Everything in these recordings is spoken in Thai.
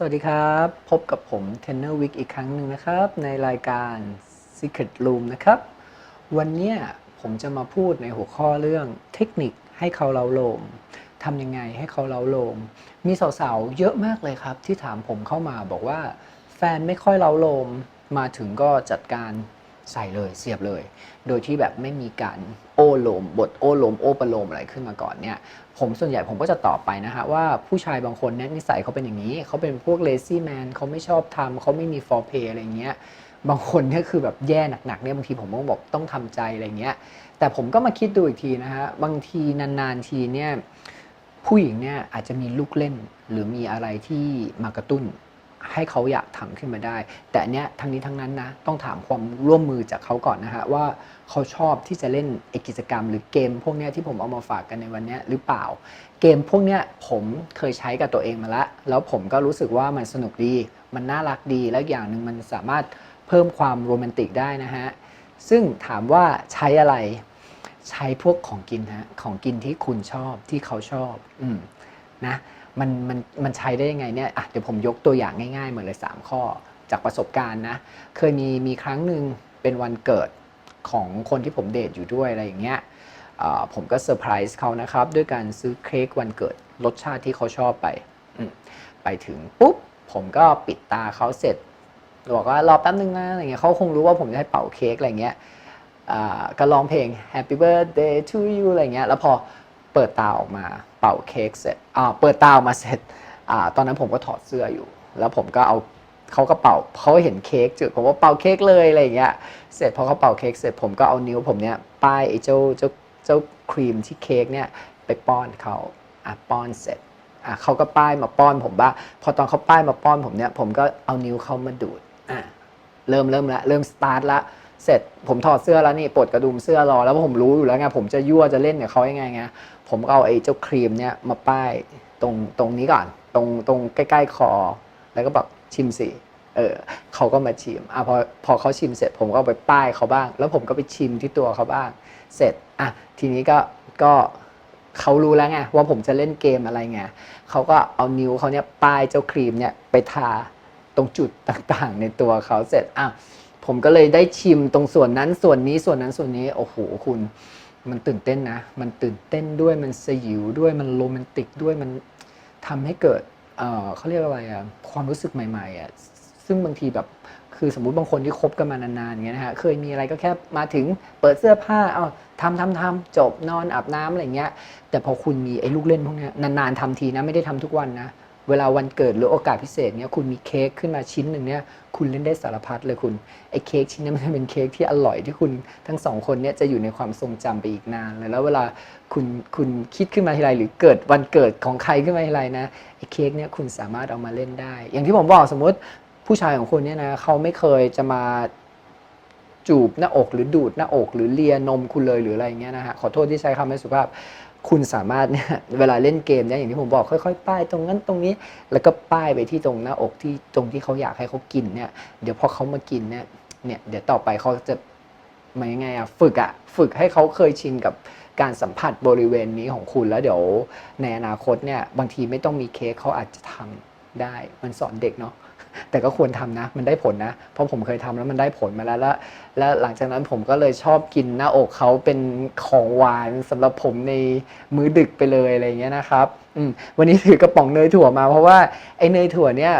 สวัสดีครับ พบกับผมเทนเนอร์วิกอีกครั้งหนึ่งนะครับ ในรายการ Secret Room นะครับ วันนี้ผมจะมาพูดในหัวข้อเรื่องเทคนิคให้เขาเล้าโลมทำยังไงให้เขาเล้าโลม มีสาวๆ เยอะมากเลยครับ ที่ถามผมเข้ามาบอกว่า แฟนไม่ค่อยเล้าโลม มาถึงก็จัดการ ใส่เลยเสียบเลย โดยที่แบบไม่มีการโอ้โลมบทโอ้โลมโอ้ประโลมอะไรขึ้นมาก่อนเนี่ยผมส่วนใหญ่ผมก็จะตอบไปนะฮะว่าผู้ชายบางคนเนี่ยนิสัยเขาเป็นอย่างนี้ เขาเป็นพวก lazy man เขาไม่ชอบทำเขาไม่มี for pay อะไรเงี้ยบางคนเนี่ยคือแบบแย่หนักๆเนี่ยบางทีผมก็บอกต้องทำใจอะไรเงี้ยแต่ผมก็มาคิดดูอีกทีนะฮะบางทีนานๆทีเนี่ยผู้หญิงเนี่ยอาจจะมีลูกเล่นหรือมีอะไรที่มากระตุ้น ให้เขาอยากทำขึ้นมาได้ แต่อันเนี้ยทั้งนี้ทั้งนั้นนะต้องถามความร่วมมือจากเขาก่อนนะฮะว่าเขาชอบที่จะเล่นกิจกรรม หรือเกมพวกเนี้ยที่ผมเอามาฝากกันในวันนี้หรือเปล่า เกมพวกเนี้ยผมเคยใช้กับตัวเองมาล้วแล้วผมก็รู้สึกว่ามันสนุกดี มันน่ารักดีแล้วอย่างหนึ่งมันสามารถเพิ่มความโรแมนติกได้นะฮะซึ่งถามว่าใช้อะไรใช้พวกของกินฮะของกินที่คุณชอบที่เขาชอบ อืม นะมันมันมันใช้ได้ยังไงเนี่ยอะเดี๋ยวผมยกตัวอย่างง่ายๆเหมือนเลย 3 ข้อจากประสบการณ์นะ เคยมีมีครั้งหนึ่งเป็นวันเกิดของคนที่ผมเดทอยู่ด้วยอะไรอย่างเงี้ยผมก็เซอร์ไพรส์เขานะครับ ด้วยการซื้อเค้กวันเกิดรสชาติที่เขาชอบไป ไปถึงปุ๊บ ผมก็ปิดตาเขาเสร็จบอกว่ารอแป๊บนึงนะอะไรเงี้ยเขาคงรู้ว่าผมจะให้เป่าเค้กอะไรเงี้ยก็ร้องเพลง Happy Birthday to you อะไรเงี้ยแล้วพอเปิดตาออกมา เป่าเค้กเสร็จอ่าเปิดตาออกมาเสร็จอ่าตอนนั้นผมก็ถอดเสื้ออยู่ แล้วผมก็เอาเขาก็เป่าเขาเห็นเค้กจุดผมว่าเป่าเค้กเลยอะไรเงี้ยเสร็จพอเขาเป่าเค้กเสร็จผมก็เอานิ้วผมเนี้ยป้ายไอ้เจ้าเจ้าเจ้าครีมที่เค้กเนี่ยไปป้อนเขาอะป้อนเสร็จอะเขาก็ป้ายมาป้อนผมบ้าพอตอนเขาป้ายมาป้อนผมเนี่ยผมก็เอานิ้วเขามาดูดอะเริ่มเริ่มละเริ่มสตาร์ทละ เสร็จผมถอดเสื้อแล้วนี่ปลดกระดุมเสื้อรอ แล้วผมรู้อยู่แล้วไงผมจะยั่วจะเล่นกับเขายังไงไงผมก็เอาไอ้เจ้าครีมเนี่ยมาป้ายตรงตรงนี้ก่อน ตรงตรงใกล้ ๆ คอ แล้วก็บอกชิมสิเออเขาก็มาชิมอะพอพอเขาชิมเสร็จผมก็ไปป้ายเขาบ้าง แล้วผมก็ไปชิมที่ตัวเขาบ้าง เสร็จอะทีนี้ก็ก็เขารู้แล้วไงว่าผมจะเล่นเกมอะไรไงเขาก็เอานิ้วเขาเนี่ยป้ายเจ้าครีมเนี่ยไปทาตรงจุดต่างๆ ในตัวเขาเสร็จอะ ผมก็เลยได้ชิมตรงส่วนนั้นส่วนนี้ส่วนนั้นส่วนนี้โอ้โหคุณ มันตื่นเต้นนะ มันตื่นเต้นด้วยมันสยิวด้วยมันโรแมนติกด้วยมันทำให้เกิดเออเขาเรียกอะไรอะความรู้สึกใหม่ๆอะซึ่งบางทีแบบคือสมมุติบางคนที่คบกันมานานๆอย่างเงี้ยนะฮะเคยมีอะไรก็แค่มาถึงเปิดเสื้อผ้าเอาทำทำทำจบนอนอาบน้ำอะไรเงี้ย แต่พอคุณมีไอ้ลูกเล่นพวกนี้นานๆทำทีนะไม่ได้ทำทุกวันนะ เวลาวันเกิดหรือโอกาสพิเศษเนี้ยคุณมีเค้กขึ้นมาชิ้นหนึ่งเนี่ยคุณเล่นได้สารพัดเลยคุณไอ้เค้กชิ้นนี้มันเป็นเค้กที่อร่อยที่คุณทั้งสองคนเนี่ยจะอยู่ในความทรงจำไปอีกนานเลยแล้วเวลาคุณคุณคิดขึ้นมาทีไรหรือเกิดวันเกิดของใครขึ้นมาทีไรนะไอ้เค้กเนี่ยคุณสามารถเอามาเล่นได้ อย่างที่ผมบอกสมมติผู้ชายของคุณเนี่ยนะเขาไม่เคยจะมาจูบหน้าอกหรือดูดหน้าอกหรือเลียนมคุณเลยหรืออะไรอย่างเงี้ยนะฮะขอโทษที่ใช้คำไม่สุภาพ คุณสามารถเนี่ยเวลาเล่นเกมเนี่ยอย่างที่ผมบอกค่อยๆป้ายตรงนั้นตรงนี้ แล้วก็ป้ายไปที่ตรงหน้าอกที่ตรงที่เขาอยากให้เขากินเนี่ยเดี๋ยวพอเขามากินเนี่ยเนี่ยเดี๋ยวต่อไปเขาจะมายังไงอะฝึกอะฝึกให้เขาเคยชินกับการสัมผัสบริเวณนี้ของคุณแล้วเดี๋ยวในอนาคตเนี่ยบางทีไม่ต้องมีเค้กเขาอาจจะทำได้มันสอนเด็กเนาะ แต่ก็ควรทำนะ มันได้ผลนะ เพราะผมเคยทำแล้วมันได้ผลมาแล้ว แล้วแล้วหลังจากนั้นผมก็เลยชอบกินหน้าอกเขาเป็นของหวานสำหรับผมในมื้อดึกไปเลยอะไรเงี้ยนะครับอืวันนี้ถือกระป๋องเนยถั่วมาเพราะว่าไอ้เนยถั่วเนี่ย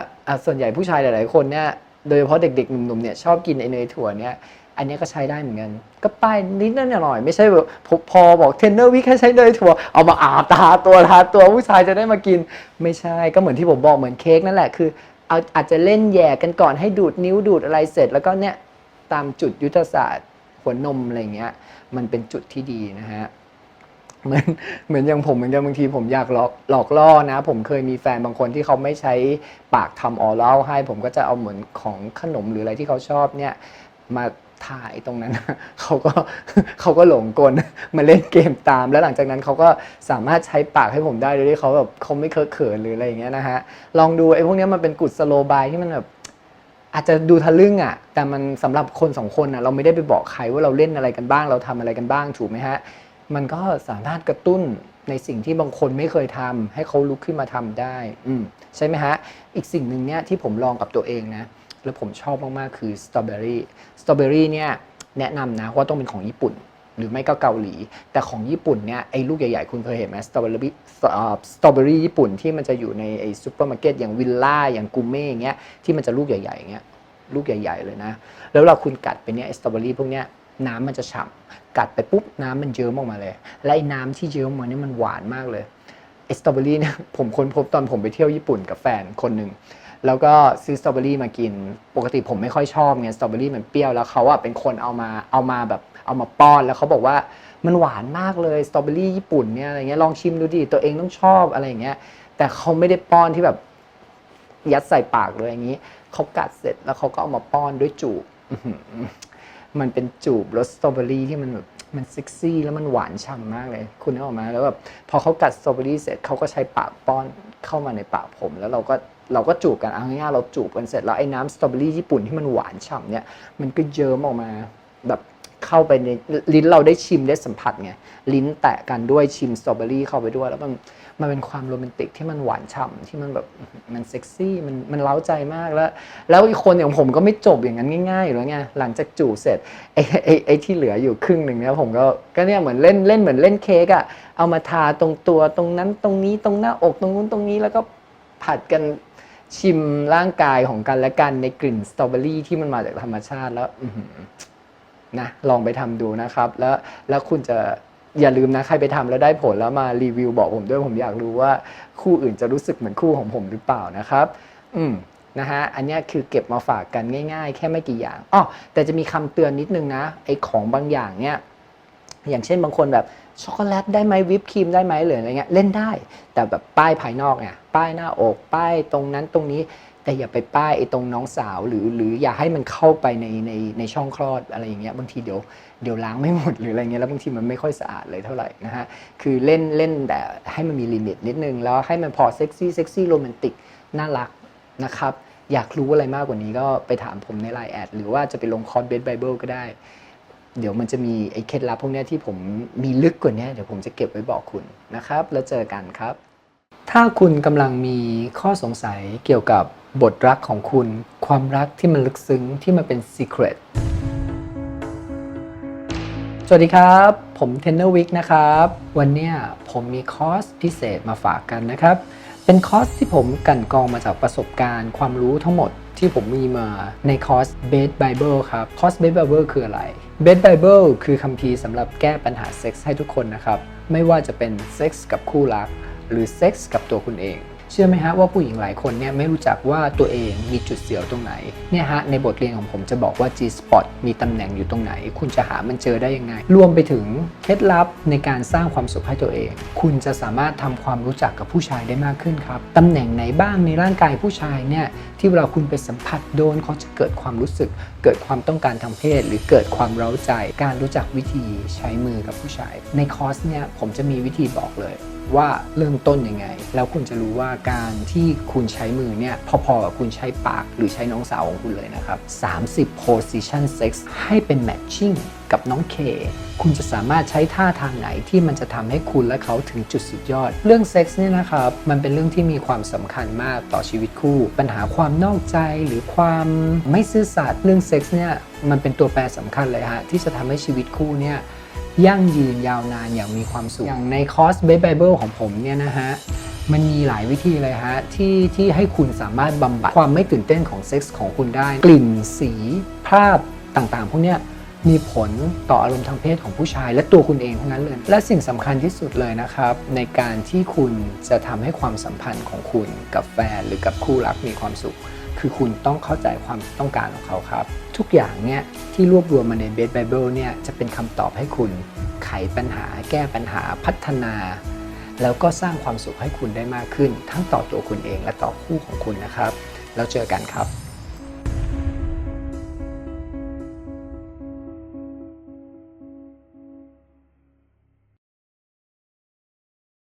ส่วนใหญ่ผู้ชายหลาย ๆ คนเนี่ยโดยเฉพาะเด็ก ๆ หนุ่ม ๆ เนี่ยชอบกินไอ้เนยถั่วเนี่ยอันนี้ก็ใช้ได้เหมือนกัน ก็ป้ายนิดนั่นหน่อยไม่ใช่แบบพอพอบอกเทรนเนอร์วิแค่ใช้เนยถั่วเอามาอาบตาตัวทาตัวผู้ชายจะได้มากิน ไม่ใช่ก็เหมือนที่ผมบอกเหมือนเค้กนั่นแหละคือ เอาอาจจะเล่นแย่กันก่อนให้ดูดนิ้วดูดอะไรเสร็จ แล้วก็เนี่ยตามจุดยุทธศาสตร์หัวนมอะไรเงี้ย มันเป็นจุดที่ดีนะฮะเหมือนเหมือนอย่างผมเหมือนกันบางทีผมอยากหลอกหลอกล่อนะ ผมเคยมีแฟนบางคนที่เขาไม่ใช้ปากทำออเล่าให้ ผมก็จะเอาเหมือนของขนมหรืออะไรที่เขาชอบเนี่ย มาถ่ายตรงนั้นเขาก็เขาก็หลงกลมาเล่นเกมตาม แล้วหลังจากนั้นเขาก็สามารถใช้ปากให้ผมได้โดยที่เขาแบบเขาไม่เคอะเขินหรืออะไรอย่างเงี้ยนะฮะลองดูไอ้พวกเนี้ยมันเป็นกุศโลบายที่มันแบบอาจจะดูทะลึ่งอะ แต่มันสำหรับคนสองคนอะเราไม่ได้ไปบอกใครว่าเราเล่นอะไรกันบ้าง เราทำอะไรกันบ้างถูกไหมฮะมันก็สามารถกระตุ้นในสิ่งที่บางคนไม่เคยทำให้เขาลุกขึ้นมาทำได้ อืมใช่ไหมฮะอีกสิ่งหนึ่งเนี่ยที่ผมลองกับตัวเองนะ แล้วผมชอบมากๆคือสตรอเบอรี่สตรอเบอรี่เนี่ยแนะนำนะว่าต้องเป็นของญี่ปุ่น หรือไม่ก็เกาหลี แต่ของญี่ปุ่นเนี่ยไอ้ลูกใหญ่ๆ คุณเคยเห็นไหมสตรอเบอรี่สตรอเบอรี่ญี่ปุ่นที่มันจะอยู่ในไอ้ซูเปอร์มาร์เก็ตอย่างวิลล่าอย่างกูเม่อย่างเงี้ยที่มันจะลูกใหญ่ๆอย่างเงี้ยลูกใหญ่ ๆ เลยนะ แล้วเราคุณกัดไปเนี่ยไอ้สตรอเบอรี่พวกเนี้ยน้ำมันจะฉ่ำกัดไปปุ๊บน้ำมันเยิ้มออกมาเลย และไอ้น้ำที่เยิ้มออกมาเนี่ยมันหวานมากเลยไอ้สตรอเบอรี่เนี่ยผมค้นพบตอนผมไปเที่ยวญี่ปุ่นกับแฟนคนหนึ่ง แล้วก็ซื้อสตรอเบอรี่มากิน ปกติผมไม่ค่อยชอบไงสตรอเบอรี่มันเปรี้ยวแล้วเขาอะเป็นคนเอามาเอามาแบบเอามาป้อนแล้วเขาบอกว่ามันหวานมากเลยสตรอเบอรี่ญี่ปุ่นเนี่ยอะไรเงี้ยลองชิมดูดิตัวเองต้องชอบอะไรเงี้ยแต่เขาไม่ได้ป้อนที่แบบยัดใส่ปากเลยอย่างนี้เขากัดเสร็จแล้วเขาก็เอามาป้อนด้วยจูบมันเป็นจูบรสสตรอเบอรี่ที่มันแบบมันเซ็กซี่แล้วมันหวานฉ่ำมากเลย คุณนึกออกไหมาแล้วแบบพอเขากัดสตรอเบอรี่เสร็จเขาก็ใช้ปากป้อนเข้ามาในปากผม แล้วเราก็ เราก็จูบกันเอาง่ายๆเราจูบกันเสร็จแล้วไอ้น้ำสตรอเบอรี่ญี่ปุ่นที่มันหวานฉ่ำเนี่ยมันก็เยิ้มออกมาแบบเข้าไปในลิ้นเราได้ชิมได้สัมผัสไงลิ้นแตะกันด้วยชิมสตรอเบอรี่เข้าไปด้วยแล้วมันมันเป็นความโรแมนติกที่มันหวานฉ่ำที่มันแบบมันเซ็กซี่มันมันเล้าใจมากแล้ว แล้วอีกคนอย่างผมก็ไม่จบอย่างนั้นง่ายๆอยู่แล้วไงหลังจากจูบเสร็จไอ้ไอ้ไอ้ที่เหลืออยู่ครึ่งหนึ่งเนี่ยผมก็ก็เนี่ยเหมือนเล่นเล่นเหมือนเล่นเค้กอะเอามาทาตรงตัวตรงนั้นตรงนี้ตรงหน้าอกตรงนู้นตรงนี้แล้วก็ผัดกัน ชิมร่างกายของกันและกันในกลิ่นสตรอเบอรี่ที่มันมาจากธรรมชาติแล้วนะลองไปทำดูนะครับ แล้วแล้วคุณจะอย่าลืมนะใครไปทำแล้วได้ผลแล้วมารีวิวบอกผมด้วยผมอยากรู้ว่าคู่อื่นจะรู้สึกเหมือนคู่ของผมหรือเปล่านะครับ อืมนะฮะอันนี้คือเก็บมาฝากกันง่าย ๆ แค่ไม่กี่อย่างอ๋อแต่จะมีคำเตือนนิดนึงนะไอ้ของบางอย่างเนี่ย อย่างเช่นบางคนแบบช็อกโกแลตได้ไหมวิปครีมได้ไหมหรืออะไรเงี้ยเล่นได้ แต่แบบป้ายภายนอกเนี่ยป้ายหน้าอกป้ายตรงนั้นตรงนี้แต่อย่าไปป้ายไอ้ตรงน้องสาวหรือหรืออย่าให้มันเข้าไปในในในช่องคลอดอะไรอย่างเงี้ยบางทีเดี๋ยวเดี๋ยวล้างไม่หมดหรืออะไรเงี้ยแล้วบางทีมันไม่ค่อยสะอาดเลยเท่าไหร่นะฮะคือเล่นเล่นแต่ให้มันมีลิมิตนิดนึงแล้วให้มันพอเซ็กซี่เซ็กซี่โรแมนติกน่ารักนะครับอยากรู้อะไรมากกว่านี้ก็ไปถามผมในไลน์แอดหรือว่าจะไปลงคอร์สเบสไบเบิลก็ได้ เดี๋ยวมันจะมีไอ้เคล็ดลับพวกนี้ที่ผมมีลึกกว่านี้เดี๋ยวผมจะเก็บไว้บอกคุณนะครับ แล้วเจอกันครับ ถ้าคุณกำลังมีข้อสงสัยเกี่ยวกับบทรักของคุณ ความรักที่มันลึกซึ้งที่มันเป็น secret สวัสดีครับ ผมเทนเนอร์วิกนะครับ วันนี้ผมมีคอร์สพิเศษมาฝากกันนะครับ เป็นคอร์สที่ผมกลันกรองมาจากประสบการณ์ ความรู้ทั้งหมด ที่ผมมีมาในคอร์ส Bed Bible ครับ คอร์ส Bed Bible คืออะไร Bed Bible คือคัมภีร์สำหรับแก้ปัญหาเซ็กส์ให้ทุกคนนะครับ ไม่ว่าจะเป็นเซ็กส์กับคู่รัก หรือเซ็กส์กับตัวคุณเอง เชื่อไหมฮะว่าผู้หญิงหลายคนเนี่ยไม่รู้จักว่าตัวเองมีจุดเสียวตรงไหนเนี่ยฮะในบทเรียนของผมจะบอกว่า G spot มีตำแหน่งอยู่ตรงไหน คุณจะหามันเจอได้ยังไง รวมไปถึงเคล็ดลับในการสร้างความสุขให้ตัวเอง คุณจะสามารถทำความรู้จักกับผู้ชายได้มากขึ้นครับตำแหน่งไหนบ้างในร่างกายผู้ชายเนี่ยที่เวลาคุณไปสัมผัสโดนเขาจะเกิดความรู้สึก เกิดความต้องการทางเพศ หรือเกิดความเร้าใจ การรู้จักวิธีใช้มือกับผู้ชาย ในคอร์สเนี่ยผมจะมีวิธีบอกเลย ว่าเริ่มต้นยังไง แล้วคุณจะรู้ว่าการที่คุณใช้มือเนี่ย พอๆกับคุณใช้ปากหรือใช้น้องสาวของคุณเลยนะครับ 30 position sex ให้เป็น matching กับน้องเค คุณจะสามารถใช้ท่าทางไหนที่มันจะทำให้คุณและเขาถึงจุดสุดยอด เรื่องเซ็กส์เนี่ยนะครับ มันเป็นเรื่องที่มีความสำคัญมากต่อชีวิตคู่ ปัญหาความนอกใจหรือความไม่ซื่อสัตย์เรื่องเซ็กส์เนี่ยมันเป็นตัวแปรสำคัญเลยฮะที่จะทำให้ชีวิตคู่เนี่ย ยั่งยืนยาวนานอย่างมีความสุข อย่างในคอร์ส b บ b i b l e ของผมเนี่ยนะฮะ มันมีหลายวิธีเลยฮะ ที่ที่ให้คุณสามารถบำบัดความไม่ตื่นเต้นของเซ็กส์ของคุณได้ กลิ่นสีภาพต่างๆ พวกเนี้ยมีผลต่ออารมณ์ทางเพศของผู้ชาย และตัวคุณเองทั้งนั้นเลย และสิ่งสำคัญที่สุดเลยนะครับ ในการที่คุณจะทำให้ความสัมพันธ์ของคุณกับแฟนหรือกับคู่รักมีความสุข คือคุณต้องเข้าใจความต้องการของเขาครับ ทุกอย่างเนี่ยที่รวบรวมมาในเบสไบเบิลเนี่ยจะเป็นคำตอบให้คุณไขปัญหา แก้ปัญหาพัฒนา แล้วก็สร้างความสุขให้คุณได้มากขึ้น ทั้งต่อตัวคุณเองและต่อคู่ของคุณนะครับ แล้วเจอกันครับ